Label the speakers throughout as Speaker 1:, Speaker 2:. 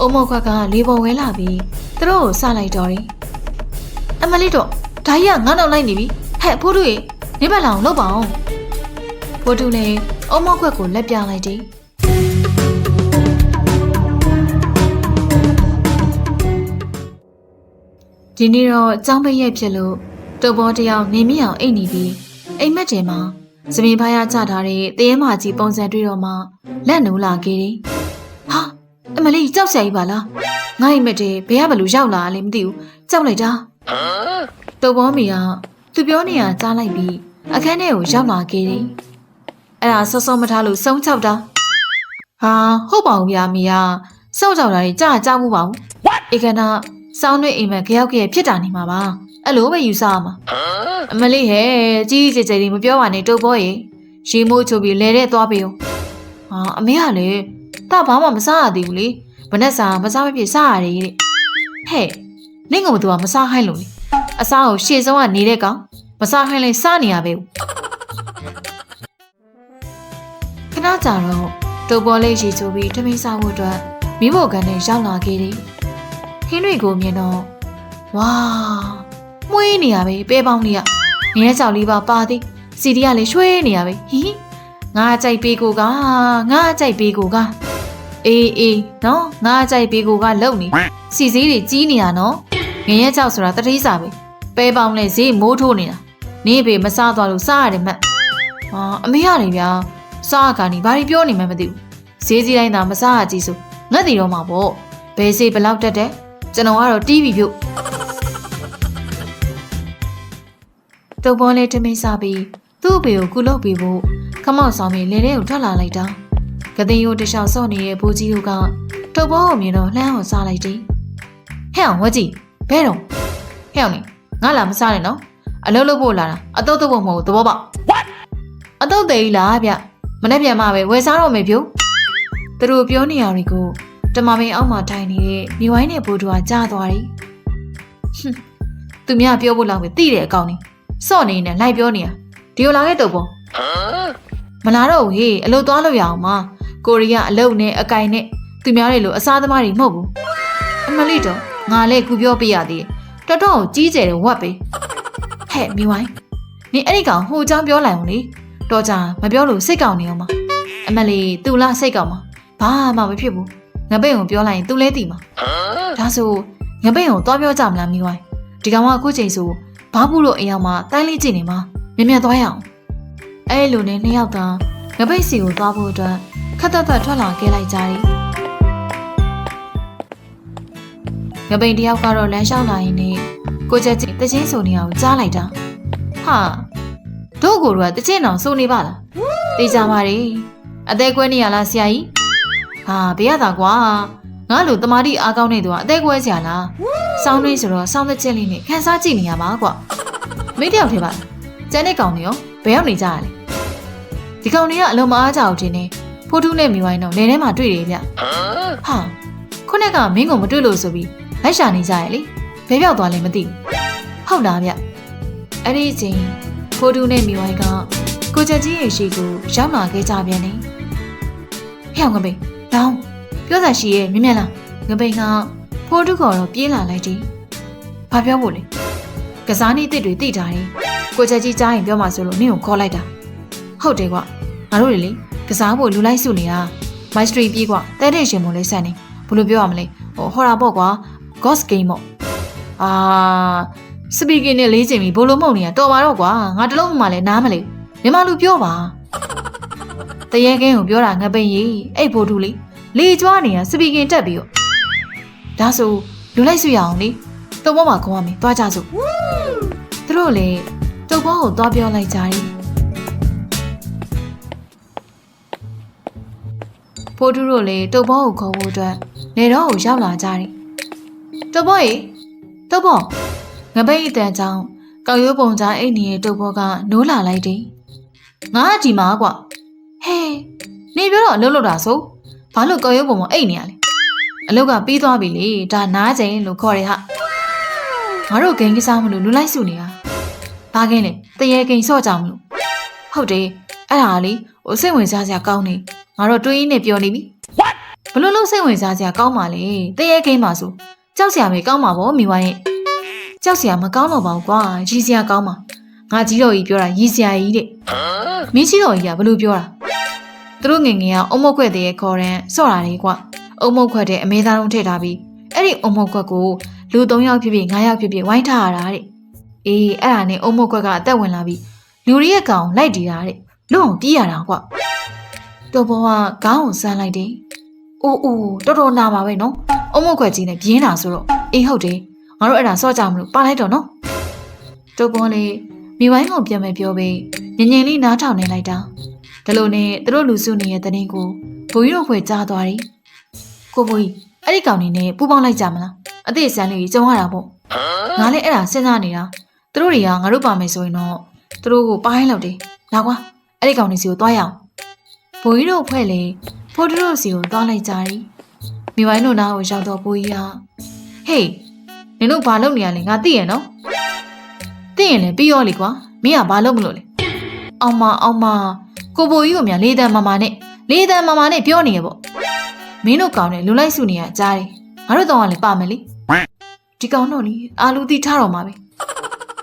Speaker 1: အုံမောခွက်ကလေးပေါ်ဝဲလာပြီးသူတို့ကိုစလိုက်တော့တယ်အမလေးတော့ဒါကြီးကငါတော့လိုက်နေပြီဟဲ့ဖိုးတူရေနေပါလောင်လောက်ပါအောင်ဖိုးတူလည်းအုံမောခွက်ကိုလက်ပြလိုက်တယ်ဒီနေ့တော့ចောင်းပိတ်ရက်ဖြစ်လို့တုပ်ဘောတယောက်နေမြအောင်အိတ်နေပြီးအိမ်မက်တယ်မှာစပင်ဖားရချထားတဲ့တရေမာကြီးပုံစံတွေ့တော့မှလက်နိုးလာခဲ့တယ်။ဟာ အမလေးကြောက်စရာကြီးပါလား။ငါအိမ်မက်တယ်ဘယ်ကဘလို့ရောက်လာလဲမသိဘူး။ကြောက်လိုက်တာ။တုပ်ဘောမီကသူပြောနေရကြားလိုက်ပြီးအခန်းထဲကိုရောက်လာခဲ့တယ်။အဲ့ဒါစောစောမထားလို့စုံချောက်တာ။ဟာဟုတ်ပါဘူးဗျာမီကစောက်ကြောက်တာကြီးကြားကြားမှုပါဘူး။ဧကနာစောင်းတွေအိမ်မက်ခရောက်ခဲ့ဖြစ်တာနေမှာပါ။အဲ့လိုပဲယူဆရမှာ။အမလေးဟဲ့ကြီးကြီးကျယ်ကျယ်လေးမပြောပါနဲ့တုပ်ဘောရေရေမိုးချိုပြီးလဲတဲ့သွားပေးဦး။ဟာအမေကလေ တဘာမှမစားရသေးဘူးလေ။မနဲ့စာမစားမဖြစ်စားရတယ်တဲ့။ဟဲ့နင့်ကမသူကမစားဟိုင်းလို့လေ။အစားကိုရှေ့ဆုံးကနေတဲ့ကောင်မစားဟိုင်းလဲစားနေရပဲ။ခဏကြာတော့တုပ်ဘောလေးရေချိုပြီးထမင်းစားဖို့အတွက်မိဖို့ကန်နဲ့ရောက်လာခဲ့တယ်။ခင်းတွေကိုမြင်တော့ဝါမွေးနေရပဲပဲပေါင်းလေးကငရဲကြောက်လေးပါပါသည်စီဒီကလည်းရွှဲနေရပဲဟီးငါကြိုက်ပေးကိုကငါကြိုက်ပေးကိုက အေးအေးနော်ငါကြိုက်ပေးကိုကလုံနေစီစည်းတွေကြီးနေရနော်ငရဲကြောက်ဆိုတာတတိစာပဲပဲပေါင်းနဲ့ဈေးမိုးထိုးနေတာနေပေမစားသွားလို့စားရတယ်မှတ်ဟာအမေရတယ်ဗျာစားကနေဘာတွေပြောနေမှမသိဘူးဈေးကြီးတိုင်းသာမစားရကြည့်ဆိုငတ်တည်တော့မှာပေါ့ဘယ်ဈေးဘယ်လောက်တက်တယ်ကျွန်တော်ကတော့ TV ပြုတ်တုပ်ပေါ်လေးထမင်းစားပြီးသူ့အဖေကိုကုလုပ်ပေးဖို့ခမောက်ဆောင်ပြီးလင်းထဲကိုထွက်လာလိုက်တာ ကသိန်းရိုးတခြားစော့နေတဲ့ဘိုးကြီးတို့ကတုပ်ပေါ်ကိုမြင်တော့လှမ်းအောင်စားလိုက်တယ်ဟဲ့အောင်ဝက်ကြီးဘဲတော့ဟဲ့အောင်နေငါလာမစားနဲ့နော်အလုပ်လုပ်ဖို့လာတာအတော့တော့ဖို့မဟုတ်ဘူးသဘောပေါက်အတော့သေးလားဗျမနေ့ပြန်မှပဲဝယ်စားတော့မယ်ဖြူသူတို့ပြောနေရတွေကိုတမမင်းအောက်မှာထိုင်နေတဲ့မိဝိုင်းနဲ့ဘိုးတို့ကကြားသွားတယ်ဟွန်းသူများပြောဖို့လောက်ပဲသိတဲ့အကောင်နေစော့နေနဲ့လိုက်ပြောနေတာဒီလိုလာခဲ့တော့ပေါ့မလာတော့ဘူးဟေးအလုပ်သွားလို့ရအောင်မ ကိုရီးယားအလုပ်နဲ့အကင်နဲ့သူများတွေလိုအစားသမားတွေမဟုတ်ဘူးအမလီတော့ငါလည်းကူပြောပြရသေးတယ်တော်တော်ကြီးကျယ်တဲ့ဝက်ပဲဟဲ့မိဝိုင်းနင်အဲ့ဒီကောင်ဟိုအကြောင်းပြောလိုက်အောင်လေတော်ကြာမပြောလို့စိတ်ကောင်နေအောင်မအမလီသူလားစိတ်ကောင်မဘာမှမဖြစ်ဘူးငပိတ်ကိုပြောလိုက်ရင်သူလဲတည်မှာဒါဆိုငပိတ်ကိုသွားပြောကြမလားမိဝိုင်းဒီကောင်ကအခုချိန်ဆိုဘာဘူးလို့အိမ်အောင်မှတိုင်းလေးကြည့်နေမှာမြင်မြတ်သွားရအောင်အဲ့လိုနဲ့နှစ်ယောက်သားငပိတ်စီကိုသွားဖို့အတွက် ခက်သက်သက်ထွက်လာခဲ့လိုက်ကြတယ်ငပိတ်တယောက်ကတော့လမ်းလျှောက်လာရင်နေကိုချက်ချင်းတချင်းဆိုနေအောင်ကြားလိုက်တာဟာတို့ကိုတော့တချင်းအောင်စိုးနေပါလားသိကြပါလေအသေးကွဲနေရလားဆရာကြီးဟာဘေးရတာကွာငါလိုတမာတိအားကောင်းနေသူကအသေးကွဲဆရာလားစောင်းနေဆိုတော့စောင်းတဲ့ချက်လေးနဲ့ခန်းစားကြည့်နေရမှာကွာမင်းတယောက်ထဲပါကျန်တဲ့ကောင်တွေရောဘယ်ရောက်နေကြရလဲဒီကောင်တွေကအလုံးမအားကြအောင်တင်နေ ဖိုးထုနဲ့မိဝိုင်းတော့နေထဲမှာတွေ့တယ်ဗျဟာခုနကမင်းကိုမတွေ့လို့ဆိုပြီးလိုက်ရှာနေကြရလေဘယ်ပြောက်သွားလဲမသိဘူးဟုတ်လားဗျအဲ့ဒီအချိန်ဖိုးထုနဲ့မိဝိုင်းကကိုချက်ကြီးရဲ့ရှိကိုရောက်လာခဲ့ကြပြန်တယ်ဟဲ့ငပိန်လောင်းပြောစားရှိရဲ့မြင်မြင်လားငပိန်ကဖိုးထုကတော့ပြေးလာလိုက်တယ်ဘာပြောဖို့လဲကစားနေတစ်တွေတိထားတယ်ကိုချက်ကြီးကြားရင်ပြောမှဆိုလို့နင့်ကိုခေါ်လိုက်တာဟုတ်တယ်ကွာငါတို့တွေလေ ကစားဖို့လူလိုက်စုနေတာမိုက်စထရီပြေးကွာတဲတဲ့ရှင်မလဲဆန်နေဘယ်လိုပြောရမလဲဟိုဟော်ရာပေါ့ကွာ Ghost Game ပေါ့အာစပီကင်နဲ့လေးချိန်ပြီးဘိုးလုံးမုံနေရတော်ပါတော့ကွာငါတလုံးမှလည်းနားမလဲမြန်မာလူပြောပါတရေကင်းကိုပြောတာငပိန်ကြီးအဲ့ဘိုးတူလေလေကြွားနေရစပီကင်တက်ပြီးတော့ဒါဆိုလူလိုက်စုရအောင်လေတုံပေါ်မှာခေါ်ရမယ်သွားကြစို့သူတို့လေတုံပေါ်ကိုသွားပြောလိုက်ကြတယ် ဖိုးတူတို့လေတုံပေါ်ကိုခေါ်ဖို့အတွက်နေတော့ကိုရောက်လာကြတယ်တုံပေါ်ရေတုံပေါ်ငပိတ်အတန်ကြောင့်ကောက်ရိုးပုံကြားအိတ်နေတဲ့တုံပေါ်ကနိုးလာလိုက်တယ်ငါကဒီမှာကွာဟဲနေပြောတော့အလုပ်လုပ်တာဆိုဘာလို့ကောက်ရိုးပုံမှာအိတ်နေရလဲအလုပ်ကပြီးသွားပြီလေဒါနားချိန်လို့ခေါ်ရဟာငါတို့ဂိမ်းကစားမလို့လူလိုက်စုနေတာဘာကင်းလဲတရေဂိမ်းဆော့ကြမလို့ဟုတ်တယ်အဲ့ဒါလေဟိုစိတ်ဝင်စားစရာကောင်းနေ ငါတို့တွေးရင်းနဲ့ပြောနေပြီဘလို့လို့စိတ်ဝင်စားစရာကောင်းပါလေတရေကိန်းပါဆိုကြောက်စရာပဲကောင်းပါဗောမိဝိုင်းရဲ့ကြောက်စရာမကောင်းတော့ပါဘူးကွာရီးစရာကောင်းပါငါကြီးတော်ကြီးပြောတာရီးစရာကြီးတဲ့မင်းကြီးတော်ကြီးကဘလို့ပြောတာသူတို့ငယ်ငယ်ကအုံမုတ်ခွက်တည်းခေါ်တဲ့ဆော့တာလေးကွာအုံမုတ်ခွက်တဲ့အမေသားလုံးထည့်ထားပြီးအဲ့ဒီအုံမုတ်ခွက်ကိုလူ၃ယောက်ဖြစ်ဖြစ်၅ယောက်ဖြစ်ဖြစ်ဝိုင်းထားရတာတဲ့အေးအဲ့ဒါနဲ့အုံမုတ်ခွက်ကအသက်ဝင်လာပြီးလူတွေရဲ့ကောင်လိုက်တီးတာတဲ့လွတ်အောင်ပြေးရတာကွာ တော်ဘောကခေါင်းကိုဆန်းလိုက်တယ်အိုးအိုးတော်တော်နာပါပဲနော်အုံမုတ်ခွက်ကြီးနဲ့ပြင်းတာဆိုတော့အေးဟုတ်တယ်ငါတို့အဲ့ဒါဆော့ကြမလို့ပါလိုက်တော့နော်တော်ဘောလေးမိဝိုင်းကိုပြန်မယ်ပြောပြီးငငင်လေးနားထောင်နေလိုက်တာဒါလို့နဲ့သူတို့လူစုနေတဲ့တရင်ကိုဘိုးကြီးတို့ခွေကြားသွားတယ်ကိုဘိုးကြီးအဲ့ဒီကောင်နေနဲ့ပူပေါင်းလိုက်ကြမလားအသေးစမ်းလေးကြုံရတာပေါ့ငါလည်းအဲ့ဒါစဉ်းစားနေတာသူတို့တွေကငါတို့ပါမယ်ဆိုရင်တော့သူတို့ကိုပိုင်းလောက်တယ်လာကွာအဲ့ဒီကောင်နေစီကိုသွားရအောင် ဘိုးကြီးတို့ဖွဲ့လေဖိုးတို့စီကိုသွားလိုက်ကြတယ်မိဝိုင်းတို့နားကိုရောက်တော့ဘိုးကြီးကဟေးနင်တို့ဘာလုပ်နေရလဲငါသိရနော်သိရင်လည်းပြီးရောလေကွာမင်းကဘာလုပ်မလို့လဲအောင်မအောင်မကိုဘိုးကြီးကမြန်လေးတန်မမနဲ့လေးတန်မမနဲ့ပြောနေရပေါ့မင်းတို့ကောင်နဲ့လူလိုက်စုနေရကြားတယ်ငါတို့တော့ကလည်းပါမယ်လေဒီကောင်တော့လေအာလူတီထားတော့မှာပဲ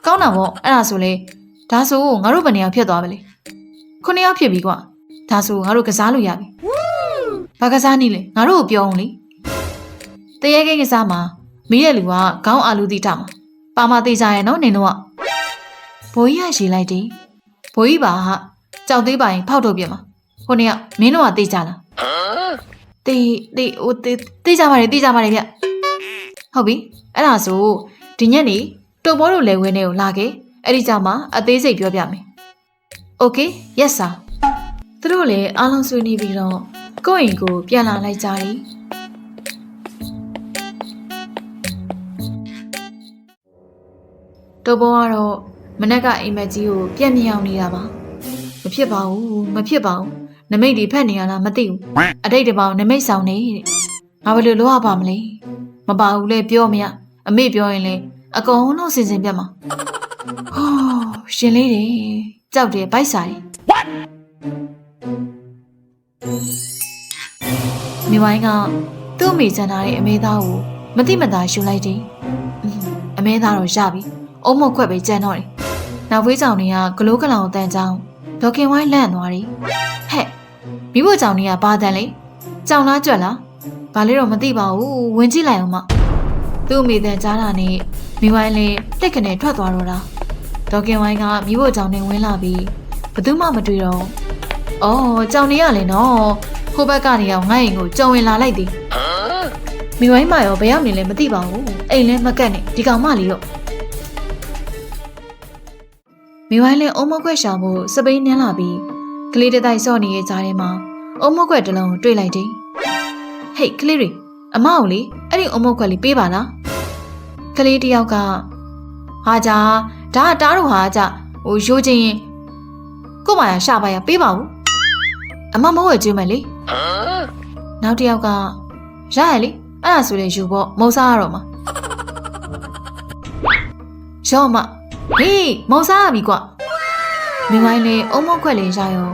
Speaker 1: ကောင်းတာပေါ့အဲ့ဒါဆိုလေဒါဆိုငါတို့ဘယ်နေရာဖြစ်သွားပါလဲခုနှစ်ယောက်ဖြစ်ပြီကွာ ဒါဆိုငါတို့ကစားလို့ရပြီဘာကစားနည်းလဲငါတို့ကိုပြောအောင်လေတရေကိန်းကစားမှာမီးတဲ့လူကခေါင်းအာလူတိတောက်ပါမသေးကြရဲ့နော်နေတော့ဘိုးကြီးကရေလိုက်တယ်ဘိုးကြီးပါဟာကြောက်သေးပါရင်ဖောက်ထုတ်ပြမှာဟိုနေ့ကမင်းတို့ကတေးကြလားတေးတေးဟိုတေးတေးကြပါလေတေးကြပါလေဗျဟုတ်ပြီအဲ့ဒါဆိုဒီညနေတုတ်ဘောတို့လယ်ဝင်းတွေကိုလာခဲ့အဲ့ဒီကြမှာအသေးစိတ်ပြောပြမယ် Okay yes sir သူတို့လည်းအားလုံးဆွေးနွေးပြီးတော့ကိုယ့်အိမ်ကိုပြန်လာလိုက်ကြတယ်တုတ်ဘောကတော့မနက်ကအိမ်မက်ကြီးကိုပြက်မြောင်နေတာပါမဖြစ်ပါဘူးမဖြစ်ပါဘူးနမိတ်တွေဖက်နေရလားမသိဘူးအတိတ်တပေါင်းနမိတ်ဆောင်နေတဲ့ငါဘယ်လိုလုပ်ရပါမလဲမပါဘူးလေပြောမရအမေပြောရင်လေအကုန်လုံးစင်စင်ပြတ်မှာဟောရှင်လေးတွေကြောက်တယ်ဗိုက်စားတယ် မိဝိုင်းကသူ့အမိချန်ထားတဲ့အမေသားကိုမတိမတာရှူလိုက်တယ်အင်းအမေသားတော့ရပြီအုံမခွက်ပဲကြမ်းတော့တယ်နောက်ဝေးကြောင်တွေကဂလိုးကလောင်တန်ချောင်းဒေါခင်ဝိုင်းလန့်သွားတယ်ဟဲ့မိဖို့ကြောင်တွေကဘာတန်လဲကြောင်လားကြွက်လားဘာလဲတော့မသိပါဘူးဝင်ကြည့်လိုက်အောင်မသူ့အမိတန်ကြားတာနဲ့မိဝိုင်းလည်းတက်ကနေထွက်သွားတော့တာဒေါခင်ဝိုင်းကမိဖို့ကြောင်နဲ့ဝင်လာပြီးဘယ်သူမှမတွေ့တော့ အော်ကြောင်နေရလေနော်ခိုးဘက်ကနေအောင်ငါ့အိမ်ကိုကြောင်ဝင်လာလိုက်သည်မိဝိုင်းမရောဘယ်ရောက်နေလဲမသိပါဘူးအိမ်လည်းမကတ်နဲ့ဒီကောင်မလေးတော့မိဝိုင်းလည်းအုံမခွက်ရှာဖို့စပိန်နင်းလာပြီးကလေးတစ်တိုက်စော့နေတဲ့ကြားထဲမှာအုံမခွက်တစ်လုံးကိုတွေ့လိုက်တယ်။ဟေးကလေးတွေအမအောင်လေအဲ့ဒီအုံမခွက်လေးပေးပါလား။ကလေးတစ်ယောက်ကဟာကြဒါကတားတို့ဟာကြဟိုရိုးချင်းရင်ကို့မာရရှာပါရပေးပါဦး။ အမမဟုတ်ရဲ့ကျွေးမယ်လေ။နောက်တစ်ယောက်ကရရလေအဲ့ဒါဆိုရင်ယူဖို့မုံစားရတော့မှာ။ရော့မဟေးမောင်စားရပြီကွမိမိုင်းလေးအုံမခွက်လေးရရော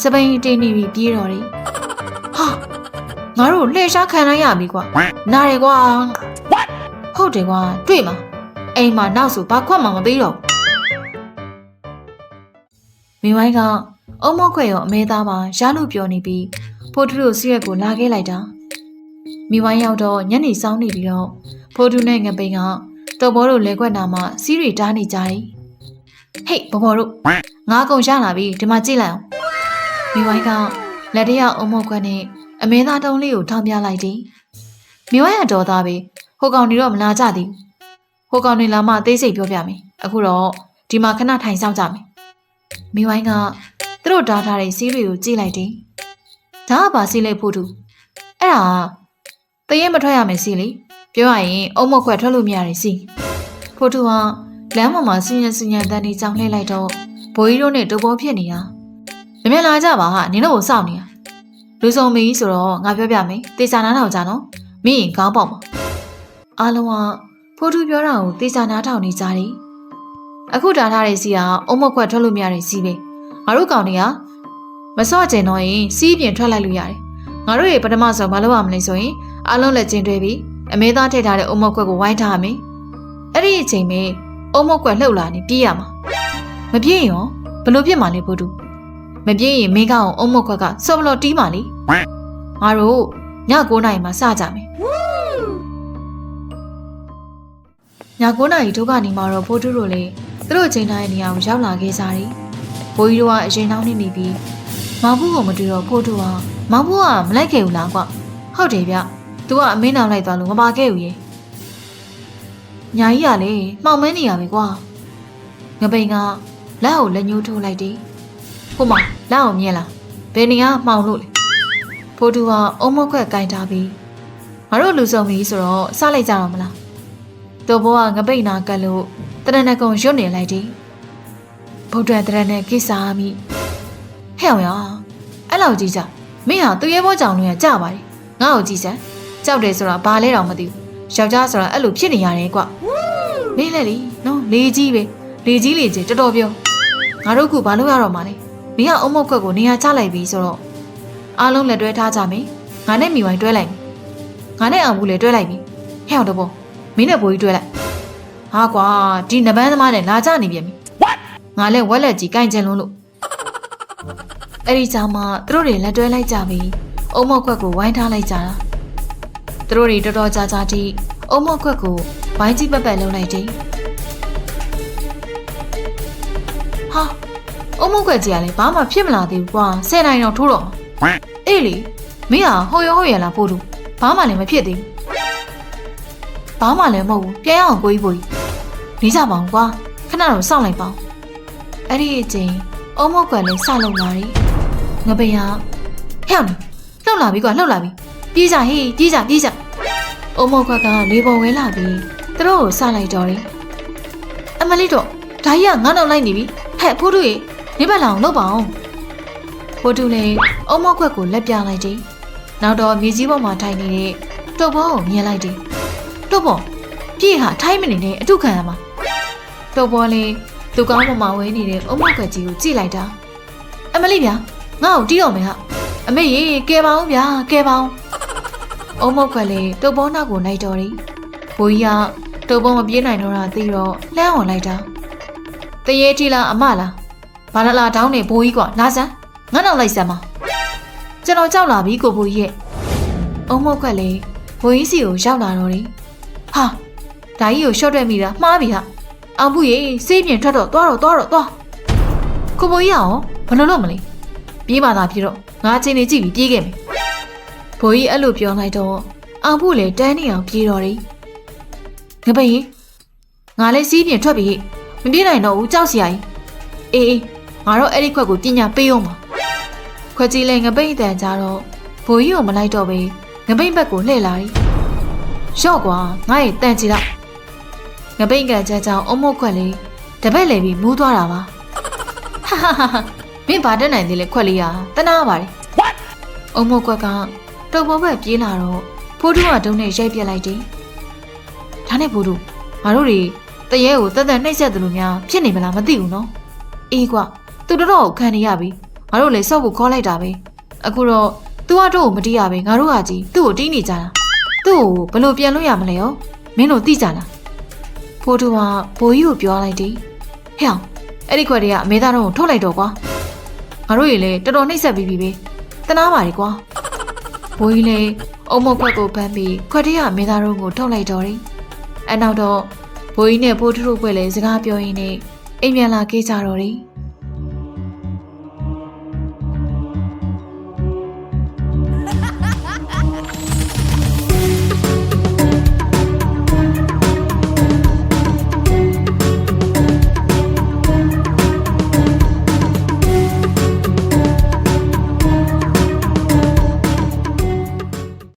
Speaker 1: စပိန်တင်းနေပြီးပြေးတော့တယ်ဟာငါတို့လှည့်ရှားခံလိုက်ရပြီကွနားတယ်ကွာဟုတ်တယ်ကွာတွေ့မှာအိမ်မှာနောက်ဆိုဘာခွက်မှမပေးတော့မိမိုင်းက အုံမခွက်ရောအမဲသားပါရလို့ပြောနေပြီးဖိုးထူတို့စီရက်ကိုလာခဲ့လိုက်တာမိမိုင်းရောက်တော့ညနေစောင်းနေပြီးတော့ဖိုးထူနဲ့ငပိန်ကတော်ဘောတို့လဲခွက်နာမှာစီးရီတားနေကြတယ်။ဟေးဘောဘောတို့ငါကုန်ရလာပြီဒီမှာကြည့်လိုက်အောင်။မိဝိုင်းကလက်တရအုံမုတ်ခွက်နဲ့အမဲသားတုံးလေးကိုထောင်းပြလိုက်တယ်။မိဝိုင်းကတော်သားပဲဟိုကောင်တွေတော့မလာကြသေးဘူး။ဟိုကောင်တွေလာမှအသေးစိတ်ပြောပြမယ်။အခုတော့ဒီမှာခဏထိုင်ဆောင်ကြမယ်။မိဝိုင်းက သူတို့တားထားတဲ့စီးရီကိုကြည့်လိုက်တယ်။ဒါကပါစီးလိုက်ဖို့တူ။အဲ့ဒါတရေမထွက်ရမယ်စီးလေ။ပြောရရင်အုံမခွက်ထွက်လို့မရတယ်စီဖိုတူဟာလမ်းပေါ်မှာစင်ရစင်ရတန်နေကြောင်လှည့်လိုက်တော့ဘိုးကြီးတို့နဲ့တူပေါ်ဖြစ်နေတာမမြင်လာကြပါဟာနင်တို့ကိုစောင့်နေတာလူစုံမီဆိုတော့ငါပြောပြမယ်တေချာနားထောင်ကြနော်မင်းရင်ခေါင်းပေါက်မှာအားလုံးကဖိုတူပြောတာကိုတေချာနားထောင်နေကြတယ်အခုတားထားတဲ့စီကအုံမခွက်ထွက်လို့မရတဲ့စီပဲ ငါတို့ကောင်တွေကမစော့ကျင်တော့ရင်စီးပြင်ထွက်လိုက်လို့ရတယ်ငါတို့ရေပထမဆုံးမလုပ်ရမလဲဆိုရင်အလုံးလက်ချင်းတွဲပြီးအမေသားထည့်ထားတဲ့အုံမုတ်ခွက်ကိုဝိုင်းထားရမယ်အဲ့ဒီအချိန်မှာအုံမုတ်ခွက်လှုပ်လာနေပြေးရမှာမပြေးရင်ရောဘလို့ပြစ်မှာလဲဖို့တူမပြေးရင်မင်းကောင်အုံမုတ်ခွက်ကစောဘလို့တီးမှာလေငါတို့ည9နာရီမှာစကြမယ်ည9နာရီဒုက္ခနေမှာတော့ဖိုးတူတို့လည်းသူတို့ချိန်တိုင်းနေရာကိုရောက်လာခဲ့ကြတယ် ဘိုးကြီးတို့ကအရင်နှောင်းနေနေပြီးမောင်ဘူးကိုမတွေ့တော့ဖိုးတူကမောင်ဘူးကမလိုက်ခဲ့ဘူးလားကွဟုတ်တယ်ဗျသူကအမင်းနောင်လိုက်သွားလို့မပါခဲ့ဘူးရေညာကြီးကလည်းမှောင်မဲနေရပဲကွာငပိန်ကလက်ကိုလက်ညှိုးထိုးလိုက်တယ်ဟိုမလက်ကိုမြင်လားဘယ်နေရာမှောင်လို့လဲဖိုးတူကအုံမခွက်ကင်ထားပြီးငါတို့လူစုံပြီဆိုတော့စလိုက်ကြတော့မလားတော်ဘောကငပိန်နာကတ်လို့တရဏကုံရွတ်နေလိုက်တယ် ဗုဒ္ဓတရဏကိစ္စမိဟဲ့အောင်ရအဲ့လောက်ကြီးကြမင်းဟာသူရဲဘောကြောင်တွေကကြပါတယ်ငါ့ကိုကြည့်စမ်းကြောက်တယ်ဆိုတာဘာလဲတော့မသိဘူးယောက်ျားဆိုတာအဲ့လိုဖြစ်နေရတယ်ကွမင်းလည်းလीနော်လေကြီးပဲလေကြီးလေကြီးတော်တော်ပြောငါတို့ကဘာလို့ရတော့မှာလဲမင်းကအုံမုတ်ခွက်ကိုနေရာချလိုက်ပြီဆိုတော့အားလုံးလက်တွဲထားကြမယ်ငါနဲ့မိဝိုင်းတွဲလိုက်မယ်ငါနဲ့အောင်ဘူးလည်းတွဲလိုက်ပြီဟဲ့အောင်တော့ဘောမင်းနဲ့ဘိုးကြီးတွဲလိုက်ဟာကွာဒီနဘန်းသမားနဲ့လာကြနေပြန်ပြီ ငါလည်းဝက်လက်ကြီးကိုင်ကျင်လုံးလို့အဲ့ဒီကြောင်မှသူတို့တွေလက်တွဲလိုက်ကြပြီးအုံမုတ်ခွက်ကိုဝိုင်းထားလိုက်ကြတာသူတို့တွေတော်တော်ကြာကြာထိအုံမုတ်ခွက်ကိုဝိုင်းကြီးပက်ပက်လုံးလိုက်တယ်ဟာအုံမုတ်ခွက်ကြီးကလည်းဘာမှဖြစ်မလာသေးဘူးကွာဆယ်နိုင်တော့ထိုးတော့မှာအေးလေမင်းဟာဟိုရဟိုရလာပို့တူဘာမှလည်းမဖြစ်သေးဘူးဘာမှလည်းမဟုတ်ဘူးပြန်ရအောင်ကိုကြီးပိုကြီးနေကြပါဦးကွာခဏတော့စောင့်လိုက်ပါဦး အဲ့ဒီအချိန်အုံမုတ်ခွက်လည်းစလုံလာတယ်ငပိယဟဲ့အောင်လှုပ်လာပြီကွာလှုပ်လာပြီပြေးကြဟေးပြေးကြပြေးကြအုံမုတ်ခွက်ကလေပေါ်ဝဲလာပြီးသူတို့ကိုစလိုက်တော့တယ်အမလေးတော့ဒါကြီးကငါတော့လိုက်နေပြီဟဲ့ဖိုးတူရေနေဘက်လောင်လှုပ်ပါအောင်ဖိုးတူလည်းအုံမုတ်ခွက်ကိုလက်ပြလိုက်တယ်နောက်တော့မြေကြီးပေါ်မှာထိုင်နေတဲ့တုပ်ဘောကိုမြင်လိုက်တယ်တုပ်ဘောပြေးဟာထိုင်းမနေနဲ့အထုခံရမှာတုပ်ဘောလည်း သူကောင်းပေါ်မှာဝဲနေတဲ့အုံမုတ်ခွက်ကြီးကိုကြည့်လိုက်တာအမလေးဗျာငါ့ကိုတီးတော့မယ်ဟာအမေရေကဲပါအောင်ဗျာကဲပါအောင်အုံမုတ်ခွက်လေတုပ်ဘောနောက်ကိုလိုက်တော်တယ်ဘိုးကြီးကတုပ်ဘောမပြေးနိုင်တော့တာသိတော့လှမ်းအောင်လိုက်တာတရေထီလားအမလားဘာလာလာတောင်းနေဘိုးကြီးကလာစမ်းငါနောက်လိုက်စမ်းပါကျွန်တော်ကြောက်လာပြီကိုဘိုးကြီးရဲ့အုံမုတ်ခွက်လေဘိုးကြီးစီကိုရောက်လာတော့တယ်ဟာဒါကြီးကိုရှော့တွက်မိတာမှားပြီဟာ အောင်ဘူးရေစေးပြင်ထွက်တော့သွားတော့သွားတော့သွားကိုဘိုးကြီးရောဘယ်လိုလုပ်မလဲပြေးပါသားပြေးတော့ငါအချင်းနေကြည့်ပြီးပြေးခဲ့မယ်ဘိုးကြီးအဲ့လိုပြောလိုက်တော့အောင်ဖို့လေတန်းနေအောင်ပြေးတော့တယ်ငပိတ်ငါလည်းစီးပြင်ထွက်ပြီမပြေးနိုင်တော့ဘူးကြောက်စရာကြီးအေးအေးငါတော့အဲ့ဒီခွက်ကိုပညာပေးအောင်ပါခွက်ကြီးလည်းငပိတ်အတန်ကြတော့ဘိုးကြီးကိုမလိုက်တော့ပဲငပိတ်ဘက်ကိုလှည့်လာတယ်ရော့ကွာငါ့ရဲ့တန်ချီတော့ ငပိတ်ကကြကြောင်အုံမုတ်ခွက်လေးတပည့်လေပြီးမူးသွားတာပါဟာဟာဟာမင်းဘာတက်နိုင်သေးလဲခွက်လေးอ่ะတနာပါတယ်အုံမုတ်ခွက်ကတုပ်ပေါ်ဘက်ပြေးလာတော့ဖိုးတူးကတုံးနဲ့ရိုက်ပြက်လိုက်တယ်ဒါနဲ့ဖိုးတူးငါတို့တွေတရေကိုတက်တက်နှိပ်ဆက်တယ်လို့များဖြစ်နေမလားမသိဘူးနော်အေးကွာသူတော်တော်ကိုခံနေရပြီငါတို့လည်းစော့ဖို့ခေါ်လိုက်တာပဲအခုတော့ तू ကတော့မတီးရပဲငါတို့ကကြီးသူ့ကိုတီးနေကြတာသူ့ကိုဘယ်လိုပြန်လို့ရမလဲရောမင်းတို့သိကြလား ဖိုးတူကဘိုးကြီးကိုပြောလိုက်တယ်ဟဲ့အောင်အဲ့ဒီခွက်တွေကအမေသားတို့ကိုထုတ်လိုက်တော့ကွာငါတို့ရေလေတော်တော်နှိပ်ဆက်ပြီးပြီပဲတနာပါလေကွာဘိုးကြီးလေအုံမခွက်ကိုဖမ်းပြီးခွက်တွေကအမေသားတို့ကိုထုတ်လိုက်တော့တယ်အနောက်တော့ဘိုးကြီးနဲ့ဖိုးထူးတို့ခွက်လေစကားပြောရင်းနဲ့အိမ်ပြန်လာခဲ့ကြတော့တယ်